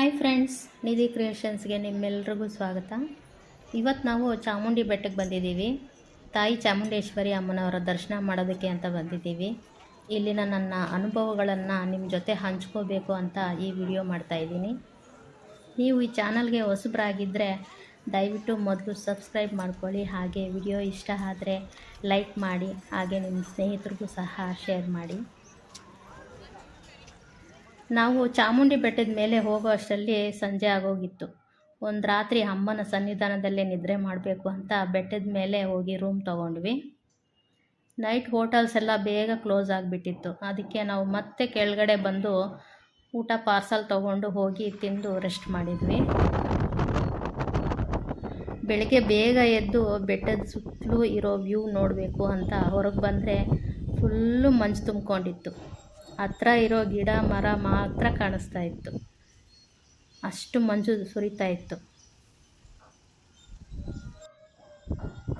Hi friends ನಿಧಿ ಕ್ರಿಯೇಷನ್ಸ್ಗೆ ನಿಮ್ಮೆಲ್ರಿಗೂ ಸ್ವಾಗತ. ಇವತ್ತು ನಾವು ಚಾಮುಂಡಿ ಬೆಟ್ಟಕ್ಕೆ ಬಂದಿದ್ದೀವಿ. ತಾಯಿ ಚಾಮುಂಡೇಶ್ವರಿ ಅಮ್ಮನವರ ದರ್ಶನ ಮಾಡೋದಕ್ಕೆ ಅಂತ ಬಂದಿದ್ದೀವಿ. ಇಲ್ಲಿನ ನನ್ನ ಅನುಭವಗಳನ್ನು ನಿಮ್ಮ ಜೊತೆ ಹಂಚ್ಕೋಬೇಕು ಅಂತ ಈ ವಿಡಿಯೋ ಮಾಡ್ತಾಯಿದ್ದೀನಿ ನೀವು ಈ ಚಾನಲ್ಗೆ ಹೊಸಬ್ರಾಗಿದ್ದರೆ ದಯವಿಟ್ಟು ಮೊದಲು ಸಬ್ಸ್ಕ್ರೈಬ್ ಮಾಡ್ಕೊಳ್ಳಿ. ಹಾಗೆ ವಿಡಿಯೋ ಇಷ್ಟ ಆದರೆ ಲೈಕ್ ಮಾಡಿ, ಹಾಗೆ ನಿಮ್ಮ ಸ್ನೇಹಿತರಿಗೂ ಸಹ ಶೇರ್ ಮಾಡಿ. ನಾವು ಚಾಮುಂಡಿ ಬೆಟ್ಟದ ಮೇಲೆ ಹೋಗೋ ಅಷ್ಟರಲ್ಲಿ ಸಂಜೆ ಆಗೋಗಿತ್ತು. ಒಂದು ರಾತ್ರಿ ಅಮ್ಮನ ಸನ್ನಿಧಾನದಲ್ಲೇ ನಿದ್ರೆ ಮಾಡಬೇಕು ಅಂತ ಬೆಟ್ಟದ ಮೇಲೆ ಹೋಗಿ ರೂಮ್ ತೊಗೊಂಡ್ವಿ. ನೈಟ್ ಹೋಟೆಲ್ಸ್ ಎಲ್ಲ ಬೇಗ ಕ್ಲೋಸ್ ಆಗಿಬಿಟ್ಟಿತ್ತು. ಅದಕ್ಕೆ ನಾವು ಮತ್ತೆ ಕೆಳಗಡೆ ಬಂದು ಊಟ ಪಾರ್ಸಲ್ ತೊಗೊಂಡು ಹೋಗಿ ತಿಂದು ರೆಸ್ಟ್ ಮಾಡಿದ್ವಿ. ಬೆಳಗ್ಗೆ ಬೇಗ ಎದ್ದು ಬೆಟ್ಟದ ಸುತ್ತಲೂ ಇರೋ ವ್ಯೂ ನೋಡಬೇಕು ಅಂತ ಹೊರಗೆ ಬಂದರೆ ಫುಲ್ಲು ಮಂಜು ತುಂಬಿಕೊಂಡಿತ್ತು. ಹತ್ರ ಇರೋ ಗಿಡ, ಮರ ಮಾತ್ರ ಕಾಣಿಸ್ತಾ ಇತ್ತು. ಅಷ್ಟು ಮಂಜು ಸುರಿತಾ ಇತ್ತು.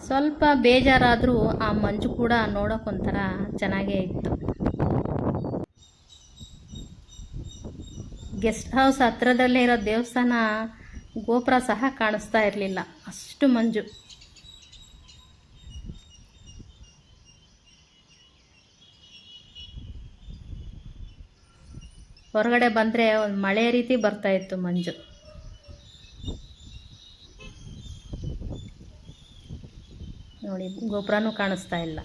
ಸ್ವಲ್ಪ ಬೇಜಾರಾದರೂ ಆ ಮಂಜು ಕೂಡ ನೋಡೋಕ್ಕೊಂಥರ ಚೆನ್ನಾಗೇ ಇತ್ತು. ಗೆಸ್ಟ್ ಹೌಸ್ ಹತ್ರದಲ್ಲೇ ಇರೋ ದೇವಸ್ಥಾನ ಗೋಪುರ ಸಹ ಕಾಣಿಸ್ತಾ ಇರಲಿಲ್ಲ. ಅಷ್ಟು ಮಂಜು. ಹೊರಗಡೆ ಬಂದರೆ ಒಂದು ಮಳೆ ರೀತಿ ಬರ್ತಾ ಇತ್ತು ಮಂಜು. ನೋಡಿ, ಗೋಪುರನೂ ಕಾಣಿಸ್ತಾ ಇಲ್ಲ.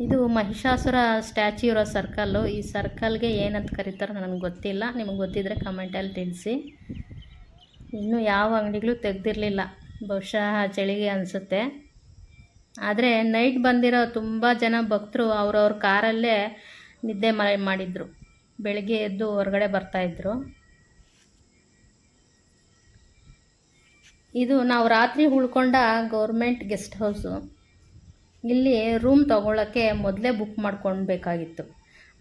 ಇದು ಮಹಿಷಾಸುರ ಸ್ಟ್ಯಾಚ್ಯೂ ಇರೋ ಸರ್ಕಲ್ಲು. ಈ ಸರ್ಕಲ್ಗೆ ಏನಂತ ಕರೀತಾರೋ ನನಗೆ ಗೊತ್ತಿಲ್ಲ. ನಿಮಗೆ ಗೊತ್ತಿದ್ದರೆ ಕಮೆಂಟಲ್ಲಿ ತಿಳಿಸಿ. ಇನ್ನೂ ಯಾವ ಅಂಗಡಿಗಳು ತೆಗೆದಿರಲಿಲ್ಲ. ಬಹುಶಃ ಚಳಿಗೆ ಅನಿಸುತ್ತೆ. ಆದರೆ ನೈಟ್ ಬಂದಿರೋ ತುಂಬ ಜನ ಭಕ್ತರು ಅವ್ರವ್ರ ಕಾರಲ್ಲೇ ನಿದ್ದೆ ಮಾಡಿದ್ರು. ಬೆಳಗ್ಗೆ ಎದ್ದು ಹೊರಗಡೆ ಬರ್ತಾಯಿದ್ರು ಇದು ನಾವು ರಾತ್ರಿ ಉಳ್ಕೊಂಡ ಗೌರ್ಮೆಂಟ್ ಗೆಸ್ಟ್ ಹೌಸು. ಇಲ್ಲಿ ರೂಮ್ ತೊಗೊಳಕ್ಕೆ ಮೊದಲೇ ಬುಕ್ ಮಾಡ್ಕೊಳ್ಬೇಕಾಗಿತ್ತು.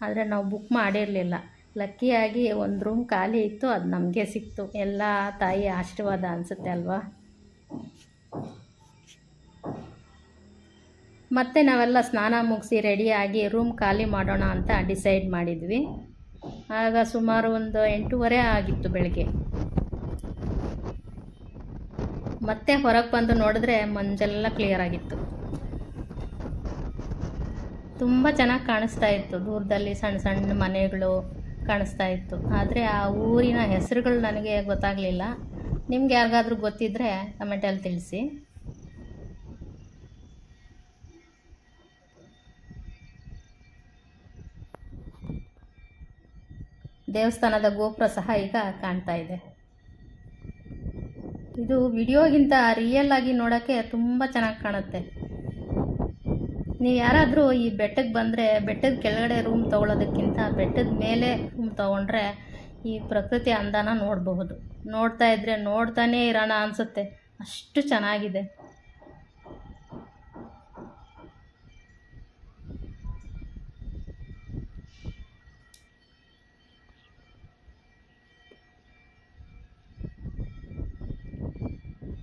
ಆದರೆ ನಾವು ಬುಕ್ ಮಾಡಿರಲಿಲ್ಲ. ಲಕ್ಕಿಯಾಗಿ ಒಂದು ರೂಮ್ ಖಾಲಿ ಇತ್ತು, ಅದು ನಮಗೆ ಸಿಕ್ತು. ಎಲ್ಲ ತಾಯಿ ಆಶೀರ್ವಾದ ಅನಿಸುತ್ತೆ ಅಲ್ವಾ? ಮತ್ತೆ ನಾವೆಲ್ಲ ಸ್ನಾನ ಮುಗಿಸಿ ರೆಡಿಯಾಗಿ ರೂಮ್ ಖಾಲಿ ಮಾಡೋಣ ಅಂತ ಡಿಸೈಡ್ ಮಾಡಿದ್ವಿ. ಆಗ ಸುಮಾರು ಒಂದು ಎಂಟೂವರೆ ಆಗಿತ್ತು ಬೆಳಗ್ಗೆ. ಮತ್ತೆ ಹೊರಗೆ ಬಂದು ನೋಡಿದ್ರೆ ಮಂಜೆಲ್ಲ ಕ್ಲಿಯರ್ ಆಗಿತ್ತು. ತುಂಬ ಚೆನ್ನಾಗಿ ಕಾಣಿಸ್ತಾ ಇತ್ತು. ದೂರದಲ್ಲಿ ಸಣ್ಣ ಸಣ್ಣ ಮನೆಗಳು ಕಾಣಿಸ್ತಾ ಇತ್ತು. ಆದರೆ ಆ ಊರಿನ ಹೆಸರುಗಳು ನನಗೆ ಗೊತ್ತಾಗಲಿಲ್ಲ. ನಿಮ್ಗೆ ಯಾರಿಗಾದ್ರೂ ಗೊತ್ತಿದ್ದರೆ ಕಮೆಂಟಲ್ಲಿ ತಿಳಿಸಿ. ದೇವಸ್ಥಾನದ ಗೋಪುರ ಸಹ ಈಗ ಕಾಣ್ತಾ ಇದೆ. ಇದು ವಿಡಿಯೋಗಿಂತ ರಿಯಲ್ ಆಗಿ ನೋಡೋಕ್ಕೆ ತುಂಬ ಚೆನ್ನಾಗಿ ಕಾಣುತ್ತೆ. ನೀವು ಯಾರಾದರೂ ಈ ಬೆಟ್ಟಕ್ಕೆ ಬಂದರೆ, ಬೆಟ್ಟದ ಕೆಳಗಡೆ ರೂಮ್ ತೊಗೊಳೋದಕ್ಕಿಂತ ಬೆಟ್ಟದ ಮೇಲೆ ರೂಮ್ ತೊಗೊಂಡ್ರೆ ಈ ಪ್ರಕೃತಿ ಅಂದಾನ ನೋಡಬಹುದು. ನೋಡ್ತಾ ಇದ್ದರೆ ನೋಡ್ತಾನೇ ಇರೋಣ ಅನಿಸುತ್ತೆ. ಅಷ್ಟು ಚೆನ್ನಾಗಿದೆ.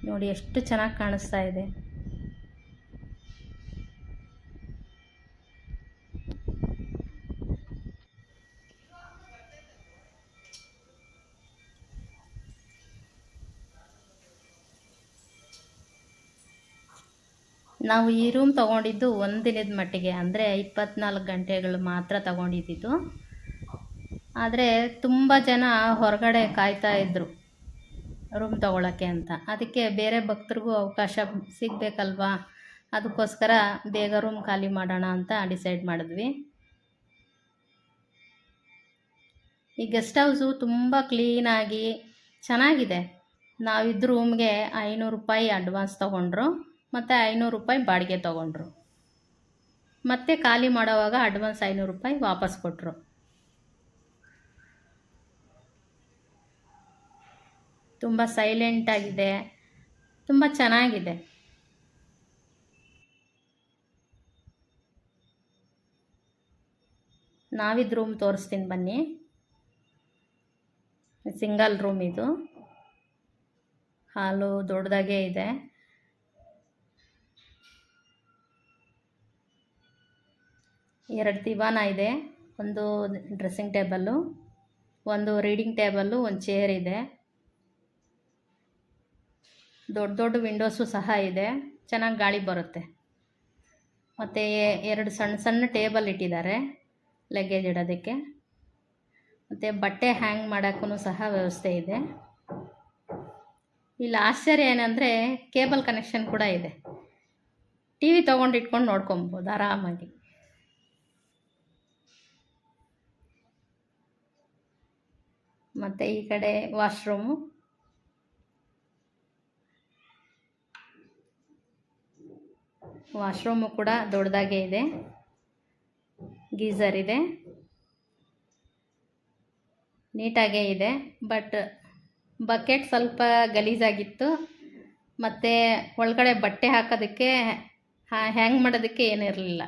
ನೋಡಿ ಎಷ್ಟು ಚೆನ್ನಾಗಿ ಕಾಣಿಸ್ತಾ ಇದೆ. ನಾವು ಈ ರೂಮ್ ತೊಗೊಂಡಿದ್ದು ಒಂದು ದಿನದ ಮಟ್ಟಿಗೆ, ಅಂದರೆ ಇಪ್ಪತ್ನಾಲ್ಕು ಗಂಟೆಗಳು ಮಾತ್ರ ತೊಗೊಂಡಿದ್ದಿದ್ದು ಆದರೆ ತುಂಬ ಜನ ಹೊರಗಡೆ ಕಾಯ್ತಾ ಇದ್ದರು ರೂಮ್ ತಗೊಳ್ಳೋಕ್ಕೆ ಅಂತ. ಅದಕ್ಕೆ ಬೇರೆ ಭಕ್ತರಿಗೂ ಅವಕಾಶ ಸಿಗಬೇಕಲ್ವಾ? ಅದಕ್ಕೋಸ್ಕರ ಬೇಗ ರೂಮ್ ಖಾಲಿ ಮಾಡೋಣ ಅಂತ ಡಿಸೈಡ್ ಮಾಡಿದ್ವಿ. ಈ ಗೆಸ್ಟ್ ಹೌಸು ತುಂಬ ಕ್ಲೀನಾಗಿ ಚೆನ್ನಾಗಿದೆ. ನಾವಿದ್ದ ರೂಮ್ಗೆ ಐನೂರು ರೂಪಾಯಿ ಅಡ್ವಾನ್ಸ್ ತೊಗೊಂಡ್ರು, ಮತ್ತು ಐನೂರು ರೂಪಾಯಿ ಬಾಡಿಗೆ ತೊಗೊಂಡ್ರು. ಮತ್ತೆ ಖಾಲಿ ಮಾಡೋವಾಗ ಅಡ್ವಾನ್ಸ್ ಐನೂರು ರೂಪಾಯಿ ವಾಪಸ್ ಕೊಟ್ಟರು ತುಂಬ ಸೈಲೆಂಟಾಗಿದೆ ತುಂಬ ಚೆನ್ನಾಗಿದೆ. ನಾವಿದ್ದ ರೂಮ್ ತೋರಿಸ್ತೀನಿ ಬನ್ನಿ. ಸಿಂಗಲ್ ರೂಮ್ ಇದು. ಹಾಲು ದೊಡ್ಡದಾಗೇ ಇದೆ. ಎರಡು ದಿವಾನ ಇದೆ. ಒಂದು ಡ್ರೆಸ್ಸಿಂಗ್ ಟೇಬಲ್ಲು ಒಂದು ರೀಡಿಂಗ್ ಟೇಬಲ್ಲು ಒಂದು ಚೇರ್ ಇದೆ. ದೊಡ್ಡ ದೊಡ್ಡ ವಿಂಡೋಸು ಸಹ ಇದೆ. ಚೆನ್ನಾಗಿ ಗಾಳಿ ಬರುತ್ತೆ. ಮತ್ತು ಎರಡು ಸಣ್ಣ ಸಣ್ಣ ಟೇಬಲ್ ಇಟ್ಟಿದ್ದಾರೆ ಲಗೇಜ್ ಇಡೋದಕ್ಕೆ. ಮತ್ತು ಬಟ್ಟೆ ಹ್ಯಾಂಗ್ ಮಾಡೋಕ್ಕೂ ಸಹ ವ್ಯವಸ್ಥೆ ಇದೆ. ಇಲ್ಲಿ ಆಶ್ಚರ್ಯ ಏನಂದರೆ ಕೇಬಲ್ ಕನೆಕ್ಷನ್ ಕೂಡ ಇದೆ. ಟಿ ವಿ ತೊಗೊಂಡು ಇಟ್ಕೊಂಡು ನೋಡ್ಕೊಬೋದು ಆರಾಮಾಗಿ. ಮತ್ತು ಈ ಕಡೆ ವಾಶ್ರೂಮು ವಾಶ್ರೂಮು ಕೂಡ ದೊಡ್ಡದಾಗೇ ಇದೆ. ಗೀಝರ್ ಇದೆ. ನೀಟಾಗೇ ಇದೆ. ಬಟ್ ಬಕೆಟ್ ಸ್ವಲ್ಪ ಗಲೀಜಾಗಿತ್ತು. ಮತ್ತು ಒಳಗಡೆ ಬಟ್ಟೆ ಹಾಕೋದಕ್ಕೆ ಹ್ಯಾಂಗ್ ಮಾಡೋದಕ್ಕೆ ಏನಿರಲಿಲ್ಲ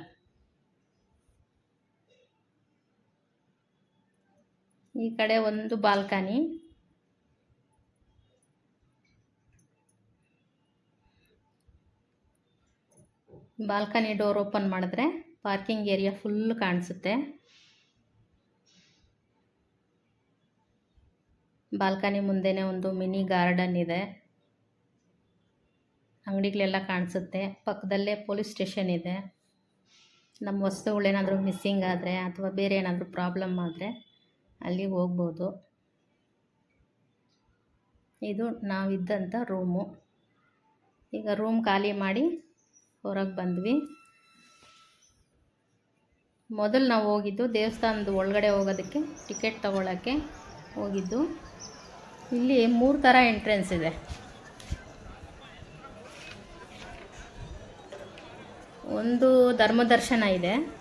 ಈ ಕಡೆ ಒಂದು ಬಾಲ್ಕನಿ. ಬಾಲ್ಕನಿ ಡೋರ್ ಓಪನ್ ಮಾಡಿದ್ರೆ ಪಾರ್ಕಿಂಗ್ ಏರಿಯಾ ಫುಲ್ ಕಾಣಿಸುತ್ತೆ. ಬಾಲ್ಕನಿ ಮುಂದೆನೇ ಒಂದು ಮಿನಿ ಗಾರ್ಡನ್ ಇದೆ. ಅಂಗಡಿಗಳೆಲ್ಲ ಕಾಣಿಸುತ್ತೆ. ಪಕ್ಕದಲ್ಲೇ ಪೊಲೀಸ್ ಸ್ಟೇಷನ್ ಇದೆ. ನಮ್ಮ ವಸ್ತುಗಳೇನಾದರೂ ಮಿಸ್ಸಿಂಗ್ ಆದರೆ ಅಥವಾ ಬೇರೆ ಏನಾದರೂ ಪ್ರಾಬ್ಲಮ್ ಆದರೆ ಅಲ್ಲಿ ಹೋಗ್ಬೋದು. ಇದು ನಾವಿದ್ದಂಥ ರೂಮು. ಈಗ ರೂಮ್ ಖಾಲಿ ಮಾಡಿ ಹೊರಗೆ ಬಂದ್ವಿ. ಮೊದಲು ನಾವು ಹೋಗಿದ್ದು ದೇವಸ್ಥಾನದ ಒಳಗಡೆ ಹೋಗೋದಕ್ಕೆ, ಟಿಕೆಟ್ ತಗೊಳ್ಳೋಕ್ಕೆ ಹೋಗಿದ್ದು. ಇಲ್ಲಿ ಮೂರು ಥರ ಎಂಟ್ರೆನ್ಸ್ ಇದೆ. ಒಂದು ಧರ್ಮದರ್ಶನ ಇದೆ.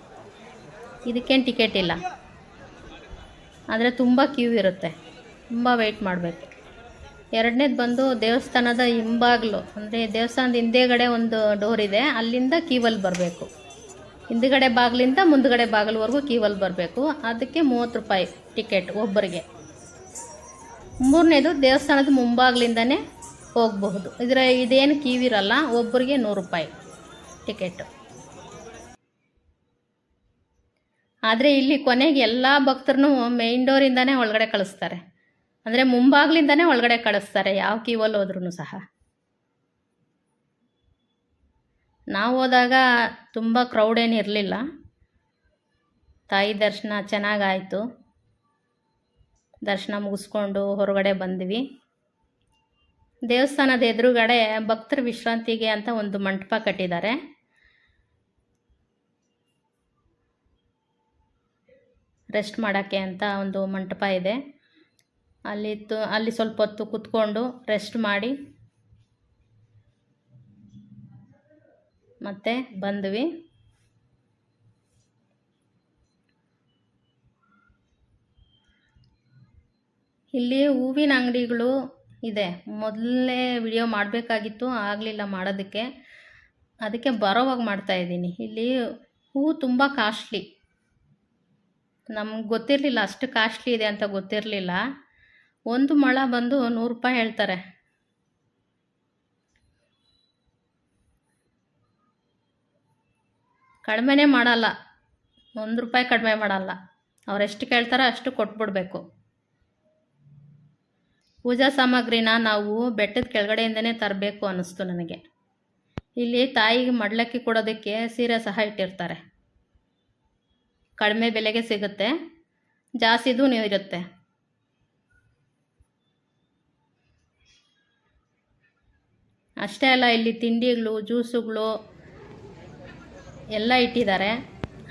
ಇದಕ್ಕೇನು ಟಿಕೆಟ್ ಇಲ್ಲ. ಆದರೆ ತುಂಬ ಕ್ಯೂ ಇರುತ್ತೆ. ತುಂಬ ವೆಯ್ಟ್ ಮಾಡಬೇಕು. ಎರಡನೇದು ಬಂದು ದೇವಸ್ಥಾನದ ಹಿಂಬಾಗ್ಲು ಅಂದರೆ ದೇವಸ್ಥಾನದ ಹಿಂದೆಗಡೆ ಒಂದು ಡೋರ್ ಇದೆ, ಅಲ್ಲಿಂದ ಕೀವಲ್ಲಿ ಬರಬೇಕು. ಹಿಂದುಗಡೆ ಬಾಗಿಲಿಂದ ಮುಂದುಗಡೆ ಬಾಗಿಲವರೆಗೂ ಕ್ಯೂವಲ್ಲಿ ಬರಬೇಕು. ಅದಕ್ಕೆ ಮೂವತ್ತು ರೂಪಾಯಿ ಟಿಕೆಟ್ ಒಬ್ಬರಿಗೆ. ಮೂರನೇದು ದೇವಸ್ಥಾನದ ಮುಂಬಾಗಿಲಿಂದನೇ ಹೋಗಬಹುದು. ಇದರ ಇದೇನು ಕೀವಿರಲ್ಲ, ಒಬ್ಬರಿಗೆ ನೂರು ರೂಪಾಯಿ ಟಿಕೆಟು. ಆದರೆ ಇಲ್ಲಿ ಕೊನೆಗೆ ಎಲ್ಲ ಭಕ್ತರನ್ನು ಮೇಯ್ನ್ ಡೋರಿಂದನೇ ಒಳಗಡೆ ಕಳಿಸ್ತಾರೆ. ಅಂದರೆ ಮುಂಭಾಗ್ಲಿಂದನೇ ಒಳಗಡೆ ಕಳಿಸ್ತಾರೆ, ಯಾವ ಕೀವಲ್ಲಿ ಹೋದ್ರೂ ಸಹ. ನಾವು ಹೋದಾಗ ತುಂಬ ಕ್ರೌಡ್ ಏನು ಇರಲಿಲ್ಲ. ತಾಯಿ ದರ್ಶನ ಚೆನ್ನಾಗಾಯಿತು. ದರ್ಶನ ಮುಗಿಸ್ಕೊಂಡು ಹೊರಗಡೆ ಬಂದ್ವಿ. ದೇವಸ್ಥಾನದ ಎದುರುಗಡೆ ಭಕ್ತರ ವಿಶ್ರಾಂತಿಗೆ ಅಂತ ಒಂದು ಮಂಟಪ ಕಟ್ಟಿದ್ದಾರೆ. ರೆಸ್ಟ್ ಮಾಡೋಕ್ಕೆ ಅಂತ ಒಂದು ಮಂಟಪ ಇದೆ. ಅಲ್ಲಿ ಅಲ್ಲಿ ಸ್ವಲ್ಪ ಹೊತ್ತು ಕುತ್ಕೊಂಡು ರೆಸ್ಟ್ ಮಾಡಿ. ಮತ್ತೆ ಬಂದ್ವಿ. ಇಲ್ಲಿ ಹೂವಿನ ಅಂಗಡಿಗಳು ಇದೆ. ಮೊದಲನೇ ವಿಡಿಯೋ ಮಾಡಬೇಕಾಗಿತ್ತು, ಆಗಲಿಲ್ಲ ಮಾಡೋದಕ್ಕೆ. ಅದಕ್ಕೆ ಬರೋವಾಗ ಮಾಡ್ತಾಯಿದ್ದೀನಿ ಇಲ್ಲಿ ಹೂವು ತುಂಬ ಕಾಸ್ಟ್ಲಿ ನಮ್ಗೆ ಗೊತ್ತಿರಲಿಲ್ಲ ಅಷ್ಟು ಕಾಸ್ಟ್ಲಿ ಇದೆ ಅಂತ ಗೊತ್ತಿರಲಿಲ್ಲ. ಒಂದು ಮೊಳ ಬಂದು ನೂರು ರೂಪಾಯಿ ಹೇಳ್ತಾರೆ. ಕಡಿಮೆನೇ ಮಾಡಲ್ಲ. ಒಂದು ರೂಪಾಯಿ ಕಡಿಮೆ ಮಾಡಲ್ಲ. ಅವ್ರು ಎಷ್ಟು ಕೇಳ್ತಾರೋ ಅಷ್ಟು ಕೊಟ್ಬಿಡ್ಬೇಕು. ಪೂಜಾ ಸಾಮಗ್ರಿನ ನಾವು ಬೆಟ್ಟದ ಕೆಳಗಡೆಯಿಂದನೇ ತರಬೇಕು ಅನ್ನಿಸ್ತು ನನಗೆ. ಇಲ್ಲಿ ತಾಯಿಗೆ ಮಡ್ಲಕ್ಕಿ ಕೊಡೋದಕ್ಕೆ ಸೀರೆ ಸಹ ಇಟ್ಟಿರ್ತಾರೆ. ಕಡಿಮೆ ಬೆಲೆಗೆ ಸಿಗುತ್ತೆ. ಜಾಸ್ತಿದೂ ಇರುತ್ತೆ. ಅಷ್ಟೇ ಅಲ್ಲ, ಇಲ್ಲಿ ತಿಂಡಿಗಳು, ಜ್ಯೂಸುಗಳು ಎಲ್ಲ ಇಟ್ಟಿದ್ದಾರೆ.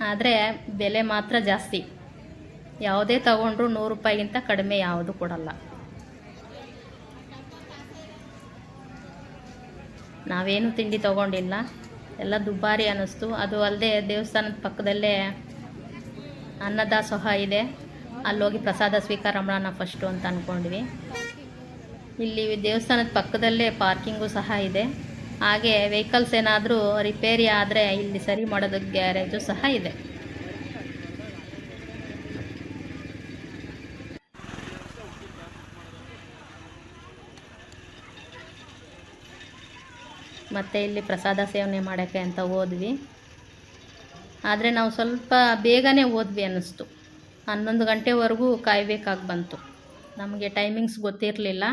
ಆದರೆ ಬೆಲೆ ಮಾತ್ರ ಜಾಸ್ತಿ. ಯಾವುದೇ ತಗೊಂಡ್ರು ನೂರು ರೂಪಾಯಿಗಿಂತ ಕಡಿಮೆ ಯಾವುದು ಕೊಡಲ್ಲ. ನಾವೇನು ತಿಂಡಿ ತಗೊಂಡಿಲ್ಲ. ಎಲ್ಲ ದುಬಾರಿ ಅನ್ನಿಸ್ತು. ಅದು ಅಲ್ಲದೆ ದೇವಸ್ಥಾನದ ಪಕ್ಕದಲ್ಲೇ ಅನ್ನದಾಸೋಹ ಇದೆ. ಅಲ್ಲೋಗಿ ಪ್ರಸಾದ ಸ್ವೀಕಾರ ಮಾಡೋಣ ಫಸ್ಟು ಅಂತ ಅಂದ್ಕೊಂಡ್ವಿ ಇಲ್ಲಿ ದೇವಸ್ಥಾನದ ಪಕ್ಕದಲ್ಲೇ ಪಾರ್ಕಿಂಗು ಸಹ ಇದೆ. ಹಾಗೆ ವೆಹಿಕಲ್ಸ್ ಏನಾದರೂ ರಿಪೇರಿ ಆದರೆ ಇಲ್ಲಿ ಸರಿ ಮಾಡೋದಕ್ಕೆ ಗ್ಯಾರೇಜು ಸಹ ಇದೆ. ಮತ್ತು ಇಲ್ಲಿ ಪ್ರಸಾದ ಸೇವನೆ ಮಾಡೋಕ್ಕೆ ಅಂತ ಹೋದ್ವಿ. ಆದರೆ ನಾವು ಸ್ವಲ್ಪ ಬೇಗನೆ ಹೋದ್ವಿ ಅನ್ನಿಸ್ತು. ಹನ್ನೊಂದು ಗಂಟೆವರೆಗೂ ಕಾಯಬೇಕಾಗಿ ಬಂತು. ನಮಗೆ ಟೈಮಿಂಗ್ಸ್ ಗೊತ್ತಿರಲಿಲ್ಲ.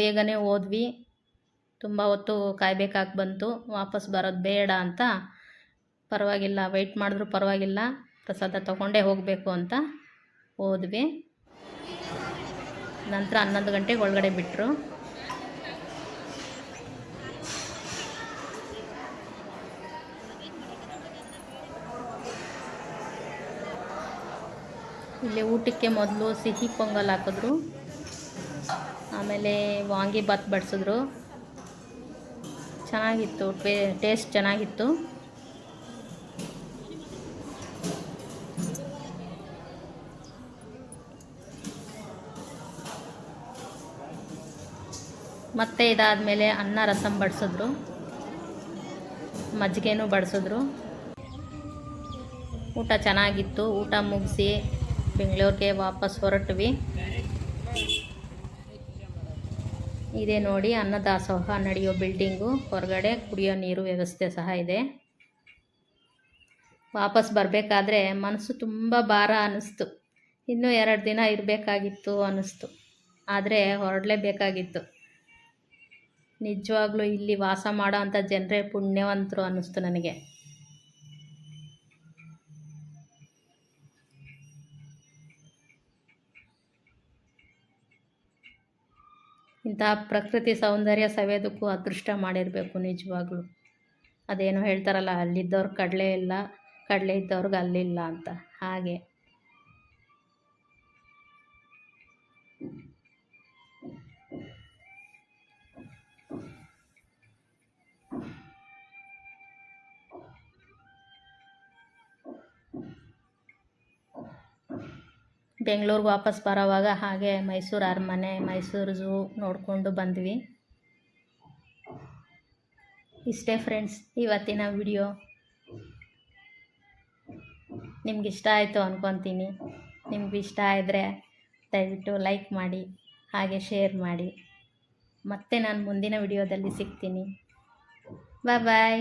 ಬೇಗನೆ ಹೋದ್ವಿ ತುಂಬ ಹೊತ್ತು ಕಾಯಬೇಕಾಗಿ ಬಂತು. ವಾಪಸ್ ಬರೋದು ಬೇಡ ಅಂತ. ಪರವಾಗಿಲ್ಲ ವೆಯ್ಟ್ ಮಾಡಿದ್ರೂ ಪರವಾಗಿಲ್ಲ. ಪ್ರಸಾದ ತೊಗೊಂಡೇ ಹೋಗಬೇಕು ಅಂತ ಹೋದ್ವಿ ನಂತರ ಹನ್ನೊಂದು ಗಂಟೆಗೆ ಒಳಗಡೆ ಬಿಟ್ಟರು ಇಲ್ಲಿ ಊಟಕ್ಕೆ ಮೊದಲು ಸಿಹಿ ಪೊಂಗಲ್ ಹಾಕಿದ್ರು. ಆಮೇಲೆ ವಾಂಗಿಬಾತ್ ಬಡಿಸಿದ್ರು. ಚೆನ್ನಾಗಿತ್ತು ಟೇಸ್ಟ್ ಚೆನ್ನಾಗಿತ್ತು. ಮತ್ತೆ ಇದಾದಮೇಲೆ ಅನ್ನ ರಸಂ ಬಡಿಸಿದ್ರು. ಮಜ್ಜಿಗೆನೂ ಬಡಿಸಿದ್ರು. ಊಟ ಚೆನ್ನಾಗಿತ್ತು, ಊಟ ಮುಗಿಸಿ ಬೆಂಗಳೂರಿಗೆ ವಾಪಸ್ ಹೊರಟ್ವಿ. ಇದೇ ನೋಡಿ, ಅನ್ನದಾಸೋಹ ನಡೆಯೋ ಬಿಲ್ಡಿಂಗು. ಹೊರಗಡೆ ಕುಡಿಯೋ ನೀರು ವ್ಯವಸ್ಥೆ ಸಹ ಇದೆ. ವಾಪಸ್ ಬರಬೇಕಾದ್ರೆ ಮನಸ್ಸು ತುಂಬ ಭಾರ ಅನ್ನಿಸ್ತು. ಇನ್ನೂ ಎರಡು ದಿನ ಇರಬೇಕಾಗಿತ್ತು ಅನ್ನಿಸ್ತು. ಆದರೆ ಹೊರಡಲೇಬೇಕಾಗಿತ್ತು. ನಿಜವಾಗ್ಲೂ ಇಲ್ಲಿ ವಾಸ ಮಾಡೋ ಅಂಥ ಜನರೇ ಪುಣ್ಯವಂತರು ಅನ್ನಿಸ್ತು ನನಗೆ. ಇಂತಹ ಪ್ರಕೃತಿ ಸೌಂದರ್ಯ ಸವಿಯೋದಕ್ಕೂ ಅದೃಷ್ಟ ಮಾಡಿರಬೇಕು ನಿಜವಾಗ್ಲೂ. ಅದೇನೋ ಹೇಳ್ತಾರಲ್ಲ, ಅಲ್ಲಿದ್ದವ್ರು ಕಡಲೆ ಇಲ್ಲ, ಕಡಲೆ ಇದ್ದವ್ರಿಗೆ ಅಲ್ಲಿಲ್ಲ ಅಂತ. ಹಾಗೆ. ಬೆಂಗಳೂರಿಗೆ ವಾಪಸ್ ಬರೋವಾಗ ಹಾಗೆ ಮೈಸೂರು ಅರಮನೆ, ಮೈಸೂರು ಝೂ ನೋಡಿಕೊಂಡು ಬಂದ್ವಿ. ಇಷ್ಟೇ ಫ್ರೆಂಡ್ಸ್, ಇವತ್ತಿನ ವಿಡಿಯೋ. ನಿಮ್ಗೆ ಇಷ್ಟ ಆಯಿತು ಅಂದ್ಕೊತೀನಿ ನಿಮ್ಗೆ ಇಷ್ಟ ಆದರೆ ದಯವಿಟ್ಟು ಲೈಕ್ ಮಾಡಿ, ಹಾಗೆ ಶೇರ್ ಮಾಡಿ. ಮತ್ತೆ ನಾನು ಮುಂದಿನ ವಿಡಿಯೋದಲ್ಲಿ ಸಿಗ್ತೀನಿ. ಬಾಯ್ ಬಾಯ್.